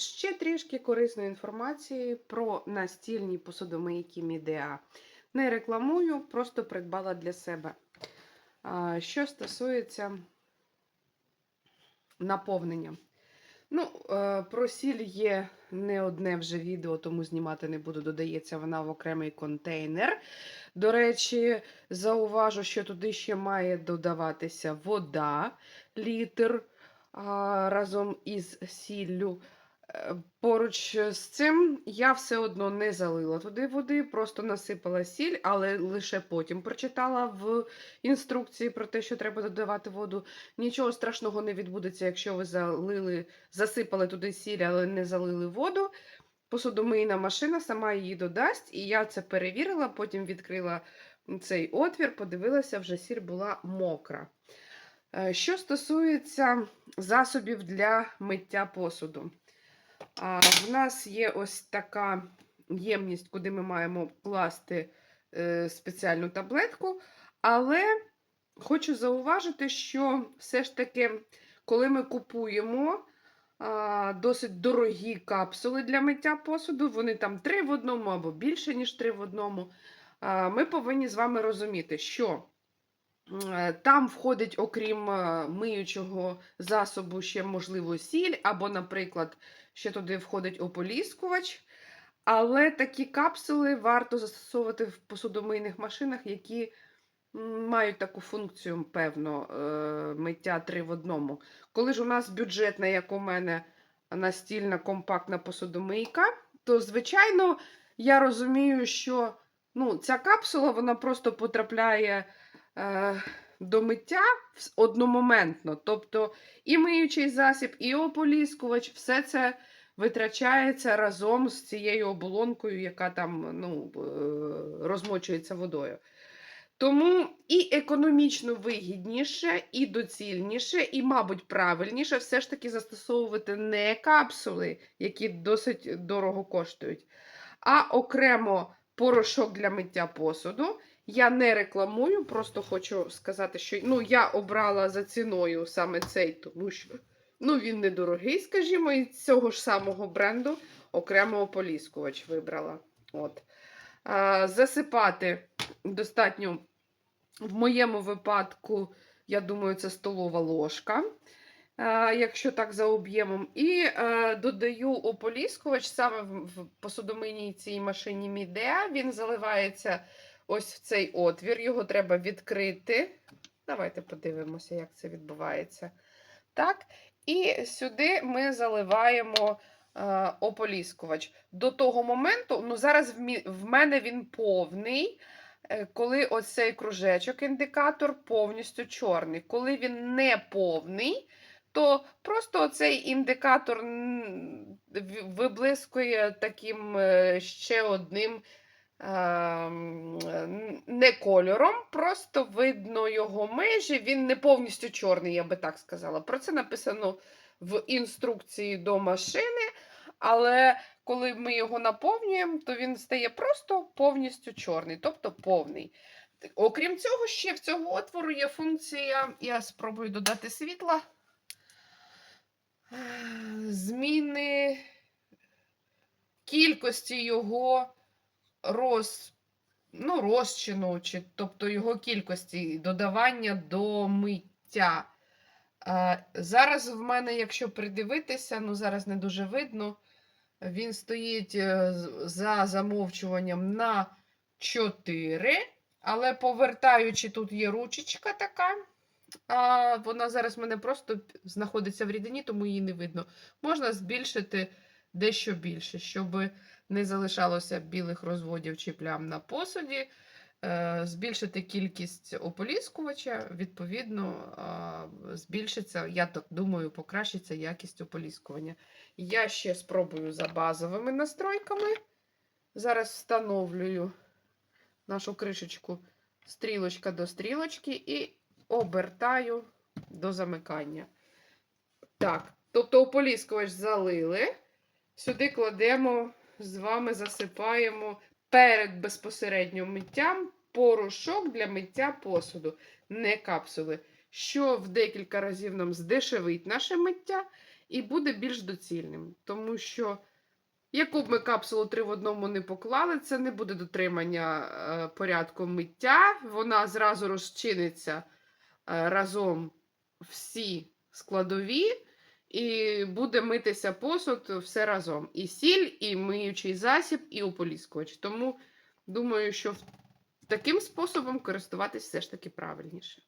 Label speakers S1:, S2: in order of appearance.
S1: ще трішки корисної інформації про настільні посудомийки Мідеа. Не рекламую, просто придбала для себе. Що стосується наповнення. Ну, е, про сіль є не одне вже відео, тому знімати не буду. Додається вона в окремий контейнер. До речі, зауважу, що туди ще має додаватися вода, літр разом із сіллю. Е, Поруч з цим я все одно не залила туди води, просто насипала сіль, але лише потім прочитала в інструкції про те, що треба додавати воду. Нічого страшного не відбудеться, якщо ви залили, засипали туди сіль, але не залили воду. Посудомийна машина сама її додасть, і я це перевірила, потім відкрила цей отвір, подивилася, вже сіль була мокра. Е, Що стосується засобів для миття посуду. В нас є ось така ємність, куди ми маємо класти е, спеціальну таблетку. Але хочу зауважити, що все ж таки, коли ми купуємо досить дорогі капсули для миття посуду, вони там три в одному або більше, ніж три в одному, ми повинні з вами розуміти, що Е, Там входить, окрім е, миючого засобу, ще, можливо, сіль, або, наприклад, ще туди входить ополіскувач. Але такі капсули варто застосовувати в посудомийних машинах, які мають таку функцію, певно, е, миття три в одному. Коли ж у нас бюджетна, як у мене, настільна компактна посудомийка, то, звичайно, я розумію, що ну, ця капсула вона просто потрапляє е, до миття одномоментно. Тобто і миючий засіб, і ополіскувач, все це витрачається разом з цією оболонкою, яка там ну, е, розмочується водою. Тому і економічно вигідніше, і доцільніше, і, мабуть, правильніше все ж таки застосовувати не капсули, які досить дорого коштують, а окремо порошок для миття посуду. Я не рекламую, просто хочу сказати, що ну, я обрала за ціною саме цей, тому що ну, він недорогий, скажімо, і цього ж самого бренду окремо ополіскувач вибрала. От. А, засипати достатньо, в моєму випадку, я думаю, це столова ложка. а, Якщо так за об'ємом, і е, додаю ополіскувач саме в посудомийній цій машині Мідеа. Він заливається ось в цей отвір. Його треба відкрити. Давайте подивимося, як це відбувається. Так. І сюди ми заливаємо е, ополіскувач. До того моменту, ну зараз в, мене він повний, е, коли ось цей кружечок, індикатор повністю чорний. Коли він не повний, то просто цей індикатор виблискує таким е, ще одним не кольором, просто видно його межі. Він не повністю чорний, я би так сказала. Про це написано в інструкції до машини. Але коли ми його наповнюємо, то він стає просто повністю чорний, тобто повний. Окрім цього, ще в цього отвору є функція, я спробую додати світла. Е, Зміни кількості його роз, ну, розчину, чи, тобто його кількості додавання до миття. Зараз в мене, якщо придивитися, ну зараз не дуже видно, він стоїть е, за замовчуванням на 4, але повертаючи, тут є ручечка така. А вона зараз в мене просто знаходиться в рідині, тому її не видно. Можна збільшити дещо більше, щоб не залишалося білих розводів чи плям на посуді. Е, Збільшити кількість ополіскувача, відповідно, збільшиться, я так думаю, покращиться якість ополіскування. Я ще спробую за базовими настройками. Зараз встановлюю нашу кришечку стрілочка до стрілочки і обертаю до замикання. Так, тобто ополіскувач залили. Сюди кладемо, з вами засипаємо перед безпосередньо миттям порошок для миття посуду, не капсули, що в декілька разів нам здешевить наше миття і буде більш доцільним. Тому що, яку б ми капсулу 3 в одному не поклали, це не буде дотримання е, порядку миття. Вона зразу розчиниться е, разом всі складові, і буде митися посуд все разом. І сіль, і миючий засіб, і ополіскувач. Тому думаю, що таким способом користуватись все ж таки правильніше.